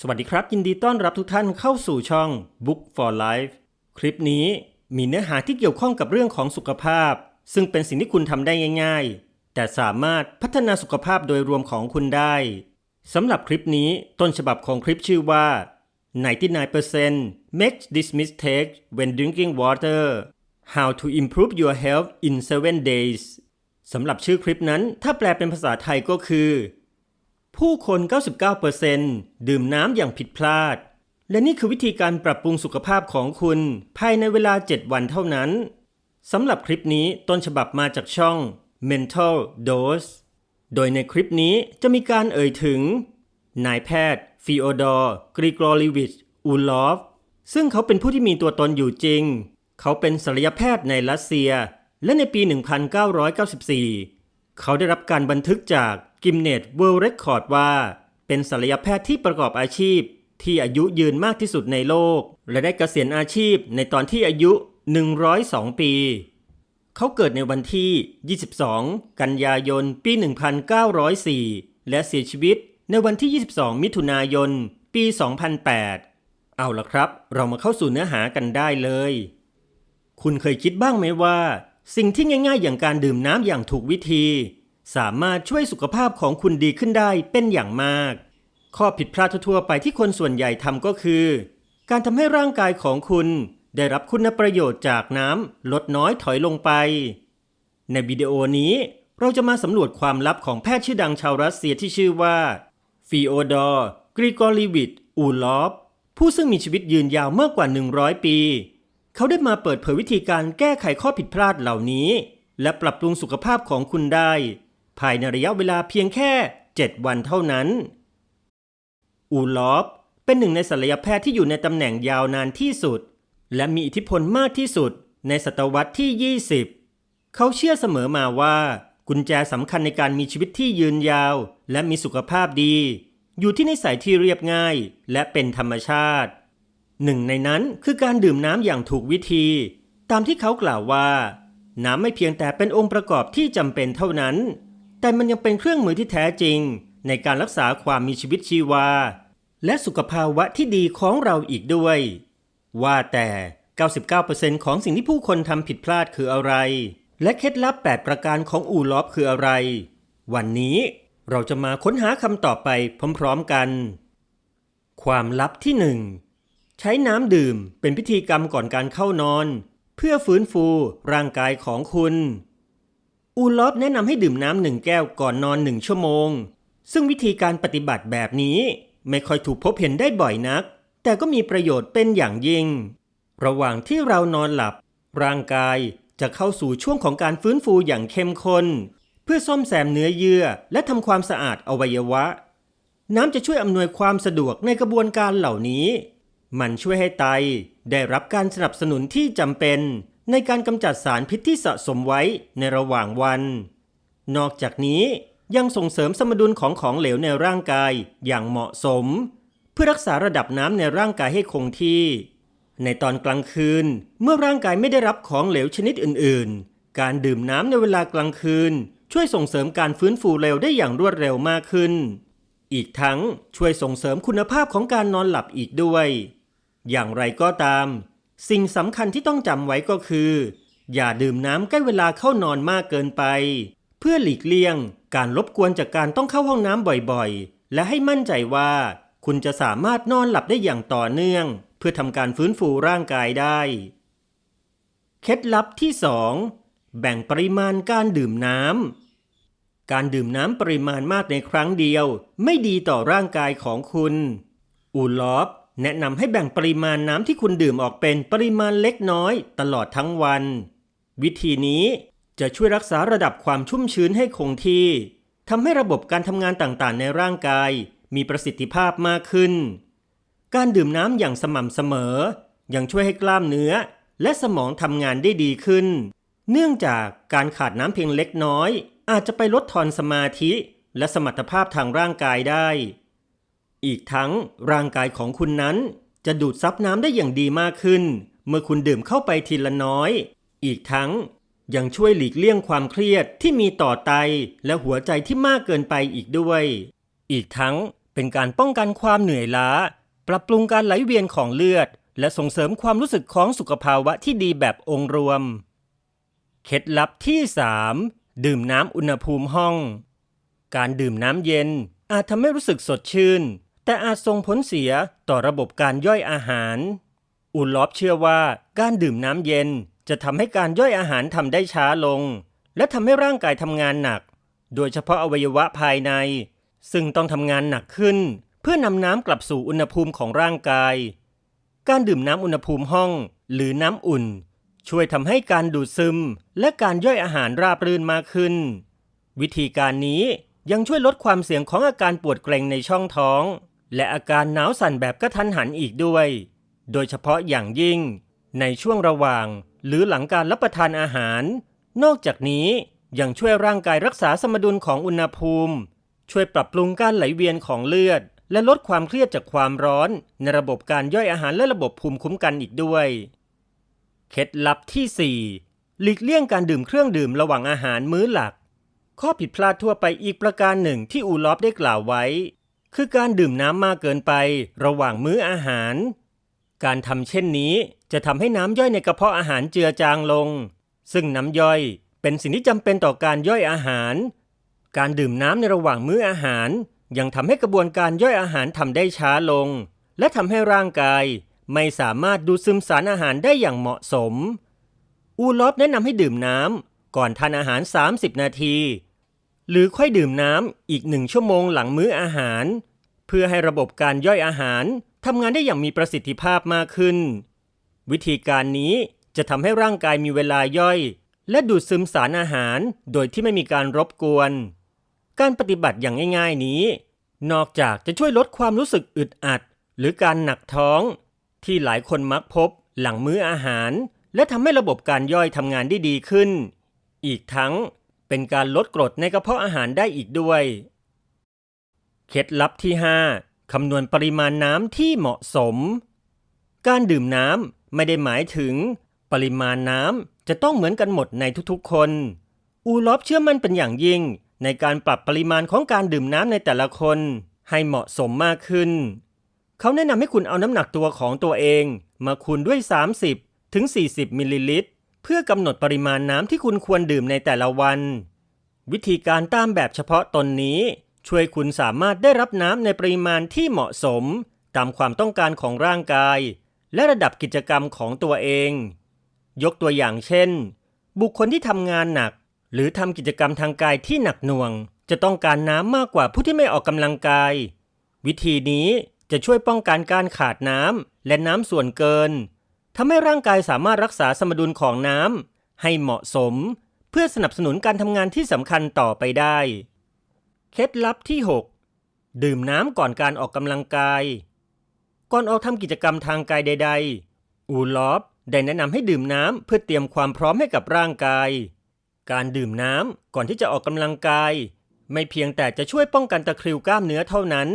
สวัสดีครับ ยินดีต้อนรับทุกท่านเข้าสู่ช่อง Book for Life คลิปนี้มีเนื้อหาที่เกี่ยวข้องกับเรื่องของสุขภาพ ซึ่งเป็นสิ่งที่คุณทำได้ง่าย ๆ แต่สามารถพัฒนาสุขภาพโดยรวมของคุณได้สำหรับคลิปนี้ต้นฉบับของคลิปชื่อว่า 99% make this mistake when drinking water how to improve your health in 7 days สำหรับชื่อคลิปนั้นถ้าแปลเป็นภาษาไทยก็คือ ผู้คน 99%ดื่มน้ำอย่างผิดพลาด และนี่คือวิธีการปรับปรุงสุขภาพของคุณ ภายในเวลา 7 วันเท่านั้นสำหรับคลิปนี้ต้นฉบับมาจากช่อง Mental Dose โดยในคลิปนี้จะมีการเอ่ยถึง นายแพทย์ฟิโอดอร์กริกอลิวิชอูลอฟ ซึ่งเขาเป็นผู้ที่มีตัวตนอยู่จริง เขาเป็นศัลยแพทย์ในรัสเซีย และในปี 1994 เขาได้รับการบันทึกจากกิมเนตเวิลด์เรคคอร์ดว่า เป็นศัลยแพทย์ที่ประกอบอาชีพ ที่อายุยืนมากที่สุดในโลก และได้เกษียณอาชีพในตอนที่อายุ 102 ปี เขาเกิดในวันที่ 22 กันยายน ปี 1904 และเสียชีวิตในวันที่ 22 มิถุนายน ปี 2008 เอาละครับ เรามาเข้าสู่เนื้อหากันได้เลย คุณเคยคิดบ้างไหมว่า สิ่งที่ง่ายๆ อย่างการดื่มน้ำอย่างถูกวิธี สามารถช่วยสุขภาพของคุณดีขึ้นได้เป็นอย่างมาก ข้อผิดพลาดทั่วไปที่คนส่วนใหญ่ทำก็คือ การทำให้ร่างกายของคุณได้รับคุณประโยชน์จากน้ำลดน้อยถอยลงไป ในวิดีโอนี้เราจะมาสำรวจความลับของแพทย์ชื่อดังชาวรัสเซียที่ชื่อว่าฟีโอดอร์กริกอลิวิชอูลอฟผู้ซึ่งมีชีวิตยืนยาวมากกว่า 100 ปี เขาได้มาเปิดเผยวิธีการแก้ไขข้อผิดพลาดเหล่านี้ และปรับปรุงสุขภาพของคุณได้ ภายในระยะเวลาเพียงแค่ 7 วันเท่านั้น อูลอฟเป็นหนึ่งในศัลยแพทย์ที่อยู่ในตำแหน่งยาวนานที่สุด และมีอิทธิพลมากที่สุดในศตวรรษที่ 20 เขาเชื่อเสมอมาว่า กุญแจสำคัญในการมีชีวิตที่ยืนยาว และมีสุขภาพดี อยู่ที่นิสัยที่เรียบง่าย และเป็นธรรมชาติ หนึ่งในนั้นคือการดื่มน้ำอย่างถูกวิธี ตามที่เขากล่าวว่า น้ำไม่เพียงแต่เป็นองค์ประกอบที่จำเป็นเท่านั้น แต่มันยังเป็นเครื่องมือที่แท้จริง ในการรักษาความมีชีวิตชีวา และสุขภาวะที่ดีของเราอีกด้วย ว่าแต่ 99%ของสิ่งที่ผู้คนทำผิดพลาดคืออะไร และเคล็ดลับ 8 ประการของอูลอฟคืออะไร วันนี้เราจะมาค้นหาคำตอบไปพร้อม ๆกัน ความลับที่หนึ่ง ใช้น้ำดื่มเป็นพิธีกรรมก่อนการเข้านอน เพื่อฟื้นฟูร่างกายของคุณ อูลอฟแนะนำให้ดื่มน้ำหนึ่งแก้วก่อนนอนหนึ่งชั่วโมง ซึ่งวิธีการปฏิบัติแบบนี้ไม่ค่อยถูกพบเห็นได้บ่อยนัก แต่ก็มีประโยชน์เป็นอย่างยิ่ง ระหว่างที่เรานอนหลับ ร่างกายจะเข้าสู่ช่วงของการฟื้นฟูอย่างเข้มข้น เพื่อซ่อมแซมเนื้อเยื่อและทำความสะอาดอวัยวะ น้ำจะช่วยอำนวยความสะดวกในกระบวนการเหล่านี้ มันช่วยให้ไตได้รับการสนับสนุนที่จำเป็น ในการกำจัดสารพิษที่สะสมไว้ในระหว่างวัน นอกจากนี้ยังส่งเสริมสมดุลของของเหลวในร่างกายอย่างเหมาะสม เพื่อรักษาระดับน้ำในร่างกายให้คงที่ ในตอนกลางคืนเมื่อร่างกายไม่ได้รับของเหลวชนิดอื่น ๆ การดื่มน้ำในเวลากลางคืน ช่วยส่งเสริมการฟื้นฟูเร็วได้อย่างรวดเร็วมากขึ้น อีกทั้งช่วยส่งเสริมคุณภาพของการนอนหลับอีกด้วย อย่างไรก็ตาม สิ่งสำคัญที่ต้องจำไว้ก็คือ อย่าดื่มน้ำใกล้เวลาเข้านอนมากเกินไป เพื่อหลีกเลี่ยงการรบกวนจากการต้องเข้าห้องน้ำบ่อยๆ และให้มั่นใจว่า คุณจะสามารถนอนหลับได้อย่างต่อเนื่อง เพื่อทำการฟื้นฟูร่างกายได้ เคล็ดลับที่ 2 แบ่งปริมาณการดื่มน้ำการดื่มน้ำปริมาณมากในครั้งเดียว ไม่ดีต่อร่างกายของคุณ อูลอฟ แนะนำให้แบ่งปริมาณน้ำที่คุณดื่มออกเป็นปริมาณเล็กน้อยตลอดทั้งวัน วิธีนี้จะช่วยรักษาระดับความชุ่มชื้นให้คงที่ทำให้ระบบการทำงานต่างๆ ในร่างกาย มีประสิทธิภาพมากขึ้น การดื่มน้ำอย่างสม่ำเสมอ ยังช่วยให้กล้ามเนื้อ และสมองทำงานได้ดีขึ้น เนื่องจากการขาดน้ำเพียงเล็กน้อย อาจจะไปลดทอนสมาธิ และสมรรถภาพทางร่างกายได้ อีกทั้งร่างกายของคุณนั้น จะดูดซับน้ำได้อย่างดีมากขึ้น เมื่อคุณดื่มเข้าไปทีละน้อย อีกทั้งยังช่วยหลีกเลี่ยงความเครียดที่มีต่อไตและหัวใจที่มากเกินไปอีกด้วย อีกทั้งเป็นการป้องกันความเหนื่อยล้า ปรับปรุงการไหลเวียนของเลือด และส่งเสริมความรู้สึกของสุขภาวะที่ดีแบบองค์รวม เคล็ดลับที่ 3 ดื่มน้ำอุณหภูมิห้อง การดื่มน้ำเย็นอาจทำให้รู้สึกสดชื่น แต่อาจส่งผลเสียต่อระบบการย่อยอาหารอุลลอฟเชื่อว่าการดื่มน้ำเย็นจะทำให้การย่อยอาหารทำได้ช้าลง และทำให้ร่างกายทำงานหนัก โดยเฉพาะอวัยวะภายใน ซึ่งต้องทำงานหนักขึ้น เพื่อนำน้ำกลับสู่อุณหภูมิของร่างกาย การดื่มน้ำอุณหภูมิห้องหรือน้ำอุ่น ช่วยทำให้การดูดซึม และการย่อยอาหารราบรื่นมากขึ้น วิธีการนี้ยังช่วยลดความเสี่ยงของอาการปวดเกร็งในช่องท้อง และอาการหนาวสั่นแบบกระทันหันอีกด้วย โดยเฉพาะอย่างยิ่ง ในช่วงระหว่าง หรือหลังการรับประทานอาหาร นอกจากนี้ยังช่วยร่างกายรักษาสมดุลของอุณหภูมิ ช่วยปรับปรุงการไหลเวียนของเลือด และลดความเครียดจากความร้อน ในระบบการย่อยอาหารและระบบภูมิคุ้มกันอีกด้วย เคล็ดลับที่ 4 หลีกเลี่ยงการดื่มเครื่องดื่มระหว่างอาหารมื้อหลัก ข้อผิดพลาดทั่วไปอีกประการหนึ่งที่อูลอฟได้กล่าวไว้ คือการดื่มน้ำมากเกินไประหว่างมื้ออาหาร การทำเช่นนี้จะทำให้น้ำย่อยในกระเพาะอาหารเจือจางลง ซึ่งน้ำย่อยเป็นสิ่งที่จำเป็นต่อการย่อยอาหาร การดื่มน้ำในระหว่างมื้ออาหาร ยังทำให้กระบวนการย่อยอาหารทำได้ช้าลง และทำให้ร่างกายไม่สามารถดูดซึมสารอาหารได้อย่างเหมาะสม อูลอฟแนะนำให้ดื่มน้ำก่อนทานอาหาร 30 นาที หรือค่อยดื่มน้ำอีกหนึ่งชั่วโมงหลังมื้ออาหาร เพื่อให้ระบบการย่อยอาหารทำงานได้อย่างมีประสิทธิภาพมากขึ้น วิธีการนี้จะทำให้ร่างกายมีเวลาย่อย และดูดซึมสารอาหารโดยที่ไม่มีการรบกวน การปฏิบัติอย่างง่าย ๆนี้ นอกจากจะช่วยลดความรู้สึกอึดอัด หรือการหนักท้อง ที่หลายคนมักพบหลังมื้ออาหาร และทำให้ระบบการย่อยทำงานได้ดีขึ้น อีกทั้ง เป็นการลดกรดในกระเพาะอาหารได้อีกด้วย เคล็ดลับที่ 5 คำนวณปริมาณน้ำที่เหมาะสม การดื่มน้ำไม่ได้หมายถึง ปริมาณน้ำจะต้องเหมือนกันหมดในทุกๆคน อูลอฟเชื่อมั่นเป็นอย่างยิ่ง ในการปรับปริมาณของการดื่มน้ำในแต่ละคนให้เหมาะสมมากขึ้น เขาแนะนำให้คุณเอาน้ำหนักตัวของตัวเอง มาคูณด้วย 30 ถึง 40 มิลลิลิตร เพื่อกำหนดปริมาณน้ำที่คุณควรดื่มในแต่ละวัน วิธีการตามแบบเฉพาะตนนี้ ช่วยคุณสามารถได้รับน้ำในปริมาณที่เหมาะสม ตามความต้องการของร่างกาย และระดับกิจกรรมของตัวเอง ยกตัวอย่างเช่น บุคคลที่ทำงานหนัก หรือทำกิจกรรมทางกายที่หนักหน่วง จะต้องการน้ำมากกว่าผู้ที่ไม่ออกกำลังกาย วิธีนี้จะช่วยป้องกันการขาดน้ำและน้ำส่วนเกิน ทำให้ร่างกายสามารถรักษาสมดุลของน้ำให้เหมาะสม เพื่อสนับสนุนการทำงานที่สำคัญต่อไปได้ เคล็ดลับที่ 6 ดื่มน้ำก่อนการออกกำลังกาย ก่อนออกทำกิจกรรมทางกายใด ๆ อูลอฟได้แนะนำให้ดื่มน้ำเพื่อเตรียมความพร้อมให้กับร่างกาย การดื่มน้ำก่อนที่จะออกกำลังกาย ไม่เพียงแต่จะช่วยป้องกันตะคริวกล้ามเนื้อเท่านั้น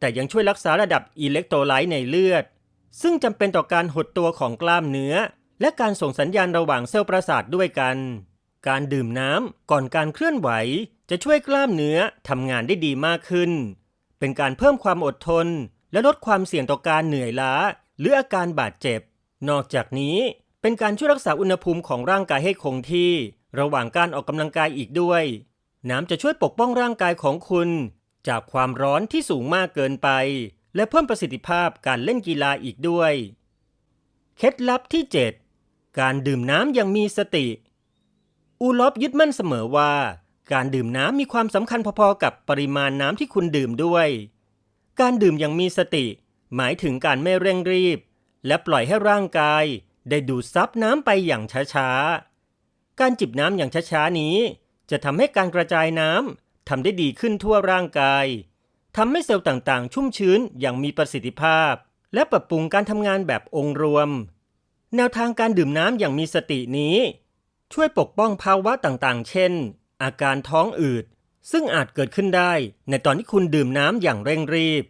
แต่ยังช่วยรักษาระดับอิเล็กโทรไลต์ในเลือด ซึ่งจำเป็นต่อการหดตัวของกล้ามเนื้อ และการส่งสัญญาณระหว่างเซลล์ประสาทด้วยกัน การดื่มน้ำก่อนการเคลื่อนไหว จะช่วยกล้ามเนื้อทำงานได้ดีมากขึ้น เป็นการเพิ่มความอดทน และลดความเสี่ยงต่อการเหนื่อยล้า หรืออาการบาดเจ็บ นอกจากนี้เป็นการช่วยรักษาอุณหภูมิของร่างกายให้คงที่ ระหว่างการออกกำลังกายอีกด้วย น้ำจะช่วยปกป้องร่างกายของคุณ จากความร้อนที่สูงมากเกินไป และเพิ่มประสิทธิภาพการเล่นกีฬาอีกด้วย เคล็ดลับที่ 7 การดื่มน้ำอย่างมีสติ อูลอฟยึดมั่นเสมอว่า การดื่มน้ำมีความสำคัญพอๆกับปริมาณน้ำที่คุณดื่มด้วย การดื่มอย่างมีสติ หมายถึงการไม่เร่งรีบ และปล่อยให้ร่างกาย ได้ดูดซับน้ำไปอย่างช้าๆ การจิบน้ำอย่างช้าๆนี้ จะทำให้การกระจายน้ำทำได้ดีขึ้นทั่วร่างกาย ทำให้เซลล์ต่างๆ ชุ่มชื้นอย่างมีประสิทธิภาพ และปรับปรุงการทำงานแบบองค์รวม แนวทางการดื่มน้ำอย่างมีสตินี้ ช่วยปกป้องภาวะต่างๆ เช่น อาการท้องอืด ซึ่งอาจเกิดขึ้นได้ในตอนที่คุณดื่มน้ำอย่างเร่งรีบ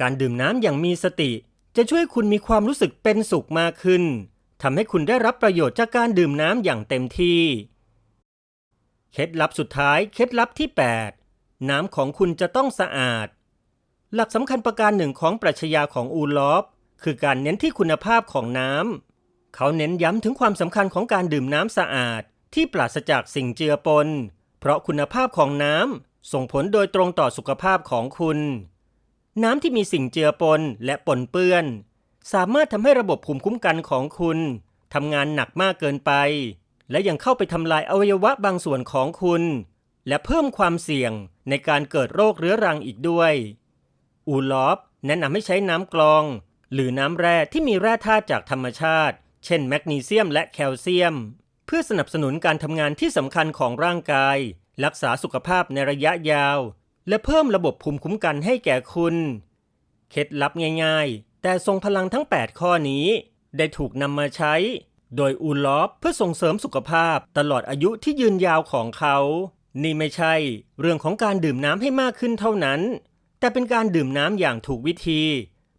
การดื่มน้ำอย่างมีสติ จะช่วยคุณมีความรู้สึกเป็นสุขมากขึ้นทำให้คุณได้รับประโยชน์จากการดื่มน้ำอย่างเต็มที่ เคล็ดลับสุดท้าย เคล็ดลับที่ 8 น้ำของคุณจะต้องสะอาด หลักสำคัญประการหนึ่งของปรัชญาของอูลอฟคือการเน้นที่คุณภาพของน้ำ เขาเน้นย้ำถึงความสำคัญของการดื่มน้ำสะอาด ที่ปราศจากสิ่งเจือปน เพราะคุณภาพของน้ำส่งผลโดยตรงต่อสุขภาพของคุณ น้ำที่มีสิ่งเจือปนและปนเปื้อน สามารถทำให้ระบบภูมิคุ้มกันของคุณทำงานหนักมากเกินไป และยังเข้าไปทำลายอวัยวะบางส่วนของคุณ และเพิ่มความเสี่ยงในการเกิดโรคเรื้อรังอีกด้วย อูลอฟแนะนำให้ใช้น้ำกรอง หรือน้ำแร่ที่มีแร่ธาตุจากธรรมชาติ เช่นแมกนีเซียมและแคลเซียม เพื่อสนับสนุนการทำงานที่สำคัญของร่างกาย รักษาสุขภาพในระยะยาว และเพิ่มระบบภูมิคุ้มกันให้แก่คุณ เคล็ดลับง่าย ๆ แต่ทรงพลังทั้ง 8 ข้อนี้ ได้ถูกนำมาใช้ โดยอูลอฟเพื่อส่งเสริมสุขภาพตลอดอายุที่ยืนยาวของเขา นี่ไม่ใช่ เรื่องของการดื่มน้ำให้มากขึ้นเท่านั้น แต่เป็นการดื่มน้ำอย่างถูกวิธี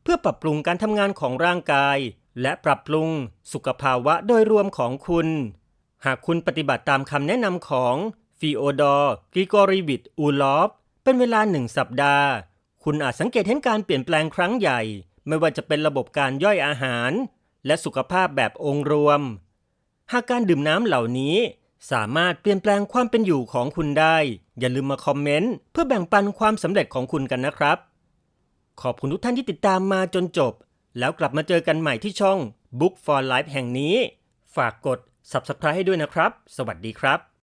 เพื่อปรับปรุงการทำงานของร่างกาย และปรับปรุงสุขภาวะโดยรวมของคุณ หากคุณปฏิบัติตามคำแนะนำของฟีโอดอร์กริกอริวิตอูลอฟเป็นเวลาหนึ่งสัปดาห์ คุณอาจสังเกตเห็นการเปลี่ยนแปลงครั้งใหญ่ ไม่ว่าจะเป็นระบบการย่อยอาหาร และสุขภาพแบบองค์รวม หากการดื่มน้ำเหล่านี้ สามารถเปลี่ยนแปลงความเป็นอยู่ของคุณได้ อย่าลืมมาคอมเมนต์เพื่อแบ่งปันความสำเร็จของคุณกันนะครับ ขอบคุณทุกท่านที่ติดตามมาจนจบ แล้วกลับมาเจอกันใหม่ที่ช่อง Book for Life แห่งนี้ ฝากกด Subscribe ให้ด้วยนะครับ สวัสดีครับ